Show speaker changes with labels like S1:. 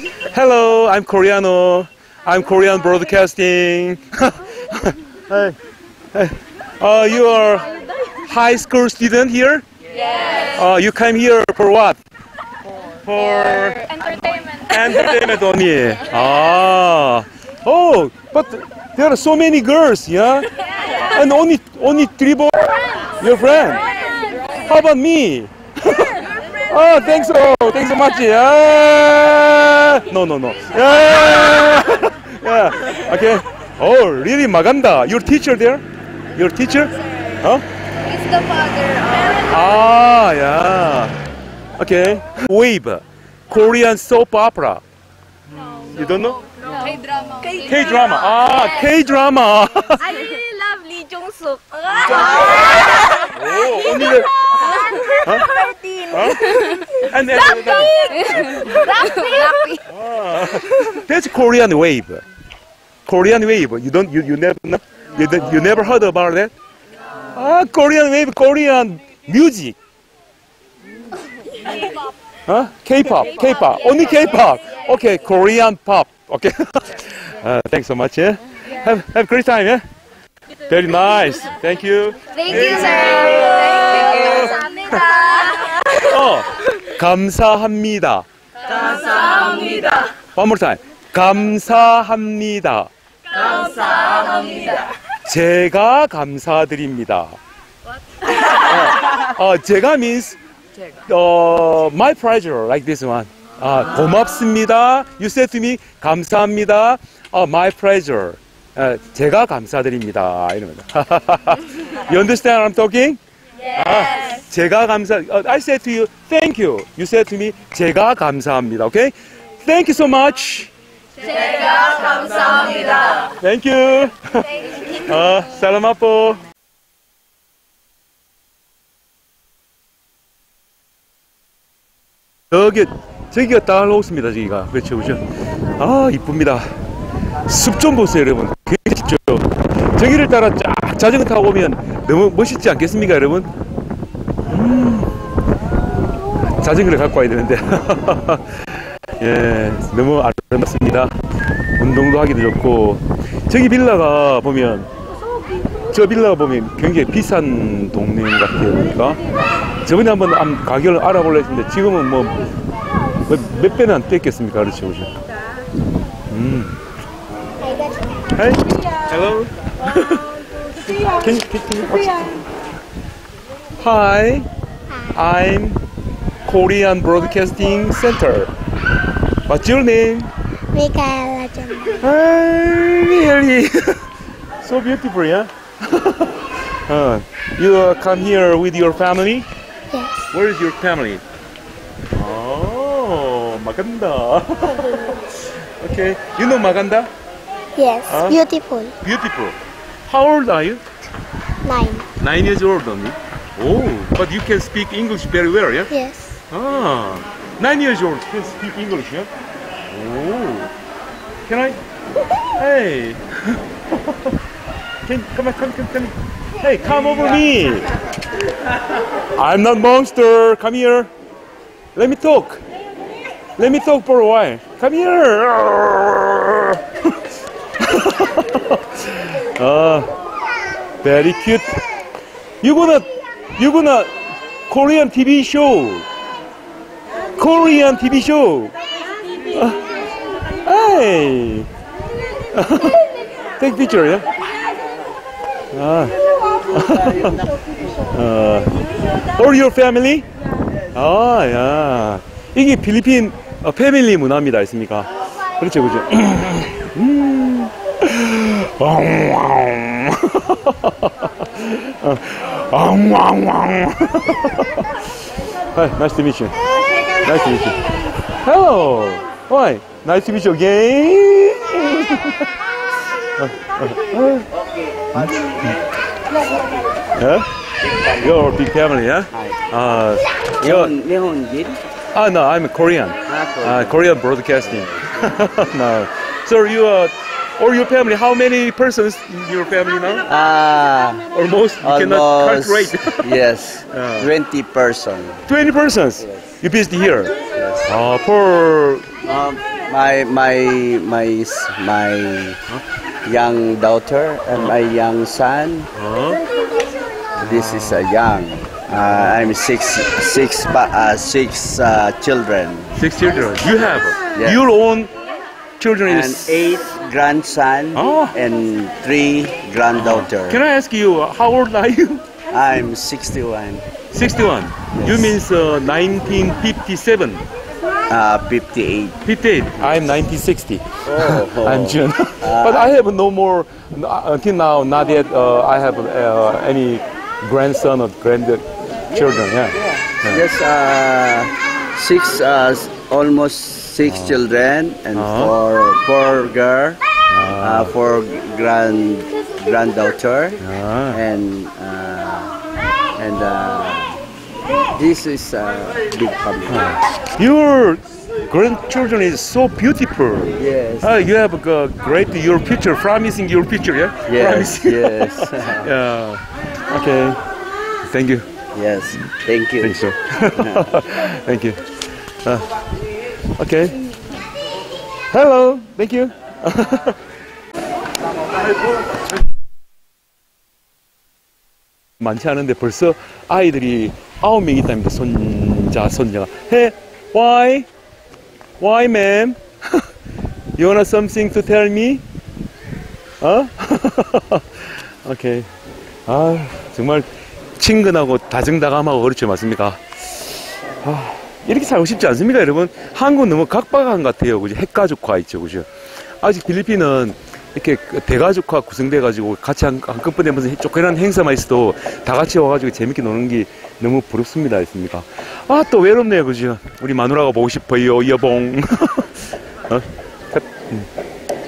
S1: Hello, I'm Koreano. I'm Korean Broadcasting. hey, hey. Uh, you are high school student here?
S2: Yes.
S1: Uh, you came here for what? For
S2: Entertainment.
S1: entertainment only. Ah. Oh, but there are so many girls, yeah? And only only three boys. Your friend. How about me? Oh, thanks so, thanks so much. Yeah. No, no, no. Yeah. yeah. Okay. Oh, really, Maganda. Your teacher there? Your teacher? Huh?
S2: It's the father of
S1: Ah, yeah. Okay. Wave. Korean soap opera. You don't know?
S2: K-drama.
S1: K-drama. Ah, K-drama.
S2: I really love Lee Jong Suk.
S1: oh, only the, huh? And, and, and, ah, that's Korean wave. Korean wave. You don't. You, you never. know? You, you never heard about that? Ah, Korean wave. Korean music. Huh? K-pop. K-pop. Only K-pop. Okay, Korean pop. Okay. uh, thanks so much. Yeah. Have have a great time. Yeah. Very nice. Thank you.
S2: Thank you, sir. Thank you. 감사합니다.
S1: 어, 감사합니다. 감사합니다. One more time. 감사합니다. 감사합니다. 제가 감사드립니다. 어, 어, 제가 means 어, my pleasure like this one. 아, 고맙습니다. You said to me 감사합니다. 어, my pleasure. 어, 제가 감사드립니다. 이러면. you understand what I'm talking? 아, 제가 감사. 어, I said to you, thank you. You said to me, 제가 감사합니다. Okay? Thank you so much. 제가 감사합니다. Thank you. 어, 살라마포. 여기 저기가 딸로스입니다. 저기가 그렇죠, 그렇죠. 아 이쁩니다. 숲 좀 보세요, 여러분. 굉장히 죠 저기를 따라 쫙 자전거 타고 오면 너무 멋있지 않겠습니까, 여러분? 음, 자전거를 갖고 와야 되는데. 예, 너무 아름답습니다. 운동도 하기도 좋고. 저기 빌라가 보면, 저 빌라가 보면 굉장히 비싼 동네 같아요, 보니까. 저번에 한번 암- 가격을 알아보려 했는데 지금은 뭐, 뭐, 몇 배는 안 뗐겠습니까? 그렇죠, 그렇죠. 음. Hey, hello. Can, can, can you watch? Hi, I'm Korean Broadcasting Center. What's your name?
S3: Michaela Jumbo.
S1: Hi, really? so beautiful, yeah? uh, you uh, come here with your family?
S3: Yes.
S1: Where is your family? Oh, Maganda. okay, you know Maganda?
S3: Yes.
S1: Huh?
S3: Beautiful.
S1: Beautiful. How old are you?
S3: Nine.
S1: Nine years old only. Oh, but you can speak English very well, yeah?
S3: Yes.
S1: Ah, nine years old can speak English, yeah? Oh, can I? Hey, can come on, come, come, come. Hey, come over me. I'm not monster. Come here. Let me talk. Let me talk for a while. Come here. Ah, very cute. You gonna, you gonna Korean TV show. Korean TV show. Uh, hey. Take picture, yeah? Ah. uh, or your family? 아, 야. 이게 필리핀 어, 패밀리 문화입니다, 있습니까? 그렇죠, 그렇죠. 음. Hi, nice to meet you. Nice to meet you. Hello. Hi. Nice to meet you again. yeah? You're a big family, yeah? Uh, you're, oh, no, I'm a
S4: Korean.
S1: Uh, Korean broadcasting. no. So you are or your family, how many persons in your family now?
S4: Ah,
S1: Almost, you cannot
S4: almost,
S1: calculate.
S4: yes,
S1: Ah.
S4: 20 person.
S1: 20 persons. You visit here.
S4: Yes.
S1: Uh, for
S4: Um, My my my my young daughter and my young son.
S1: 어?
S4: This is a young. Uh, I'm six six uh, six uh, children
S1: Six children. You have
S4: Yeah.
S1: your own children
S4: and
S1: is.
S4: eight grandson
S1: Oh.
S4: and three granddaughter.
S1: Can I ask you how old are you?
S4: I'm 61,
S1: 61. You means uh, 1957.
S4: uh, 58.
S1: 58. I'm 1960.
S4: Oh,
S1: I'm June. but I have no more uh, until now. Not yet. Uh, I have uh, any grandson or grandchildren. Yeah.
S4: Yes, uh, six, uh, s- almost six children and
S1: Uh-huh.
S4: four, four girl, uh, four grand granddaughter,
S1: Ah.
S4: and uh, and uh, this is a big family.
S1: Your grandchildren is so beautiful.
S4: Yes,
S1: Uh, you have a great your picture, promising your picture, yeah?
S4: yes,
S1: Promising.
S4: yes,
S1: yeah. Okay. Thank you.
S4: yes. Thank you.
S1: Thank you. Thank you. Uh, okay. Hello. Thank you. 많지 않은데 벌써 아이들이 아홉 명 있답니다. 손자, 손자가. Hey, why? Why, ma'am? you want something to tell me? 어? 오케이. 아, 정말 친근하고 다정다감하고 그렇죠, 맞습니까? 아, 이렇게 살고 싶지 않습니까, 여러분? 한국은 너무 각박한 것 같아요, 그죠? 핵가족화 있죠, 그죠? 아직 필리핀은 이렇게 그 대가족화 구성돼가지고 같이 한, 한꺼번에 무슨 조그란 행사만 있어도 다 같이 와가지고 재밌게 노는 게 너무 부럽습니다, 있습니까? 아, 또 외롭네요, 그죠? 우리 마누라가 보고 싶어요, 여봉. 어? 음.